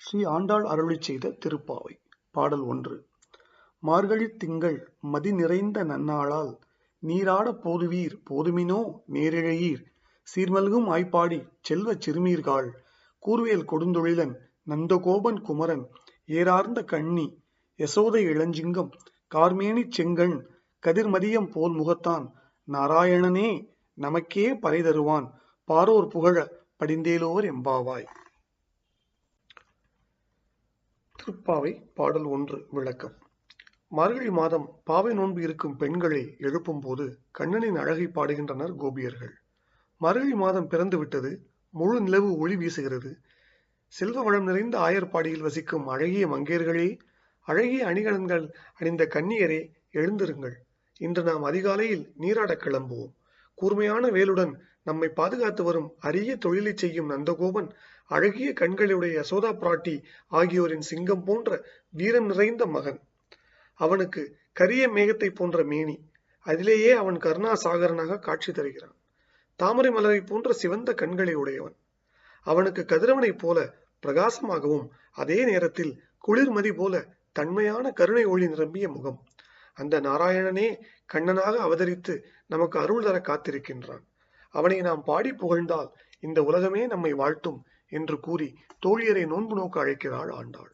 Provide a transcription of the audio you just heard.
ஸ்ரீ ஆண்டாள் அருளி செய்த திருப்பாவை. பாடல் ஒன்று. மார்கழித் திங்கள் மதி நிறைந்த நன்னாளால் நீராடப் போதுவீர் போதுமினோ நேரிழையீர். சீர்மல்கும் ஆய்ப்பாடிச் செல்வச் சிறுமீர்காள் கூர்வேல் கொடுந்தொழிலன் நந்தகோபன் குமரன் ஏரார்ந்த கண்ணி யசோதை இளஞ்சிங்கம் கார்மேனி செங்கண் கதிர்மதியம் போல் முகத்தான். நாராயணனே நமக்கே பறை தருவான். பாரோர் புகழ படிந்தேலோர் எம்பாவாய். திருப்பாவை பாடல் ஒன்று விளக்கம். மார்கழி மாதம் பாவை நோன்பு இருக்கும் பெண்களை எழுப்பும் போது கண்ணனின் அழகை பாடுகின்றனர் கோபியர்கள். மார்கழி மாதம் பிறந்து விட்டது முழு நிலவு ஒளி வீசுகிறது. செல்வ வளம் நிறைந்த ஆயர்பாடியில் வசிக்கும் அழகிய மங்கையர்களே அழகிய அணிகலன்கள் அணிந்த கன்னியரே எழுந்திருங்கள். இன்று நாம் அதிகாலையில் நீராடக் கிளம்புவோம். கூர்மையான வேலுடன் நம்மை பாதுகாத்து வரும் அரிய தொழிலை செய்யும் நந்தகோபன் அழகிய கண்களுடைய யசோதா பிராட்டி ஆகியோரின் சிங்கம் போன்ற வீரம் நிறைந்த மகன். அவனுக்கு கரிய மேகத்தை போன்ற மேனி. அதிலேயே அவன் கருணா சாகரனாக காட்சி தருகிறான். தாமரை மலரை போன்ற சிவந்த கண்களை உடையவன். அவனுக்கு கதிரவனைப் போல பிரகாசமாகவும் அதே நேரத்தில் குளிர்மதி போல தன்மையான கருணை ஒளி நிரம்பிய முகம். அந்த நாராயணனே கண்ணனாக அவதரித்து நமக்கு அருள் தர காத்திருக்கின்றான். அவனை நாம் பாடி புகழ்ந்தால் இந்த உலகமே நம்மை வாழ்த்தும் என்று கூறி தோழியரை நோன்பு நோக்க அழைக்கிறாள் ஆண்டாள்.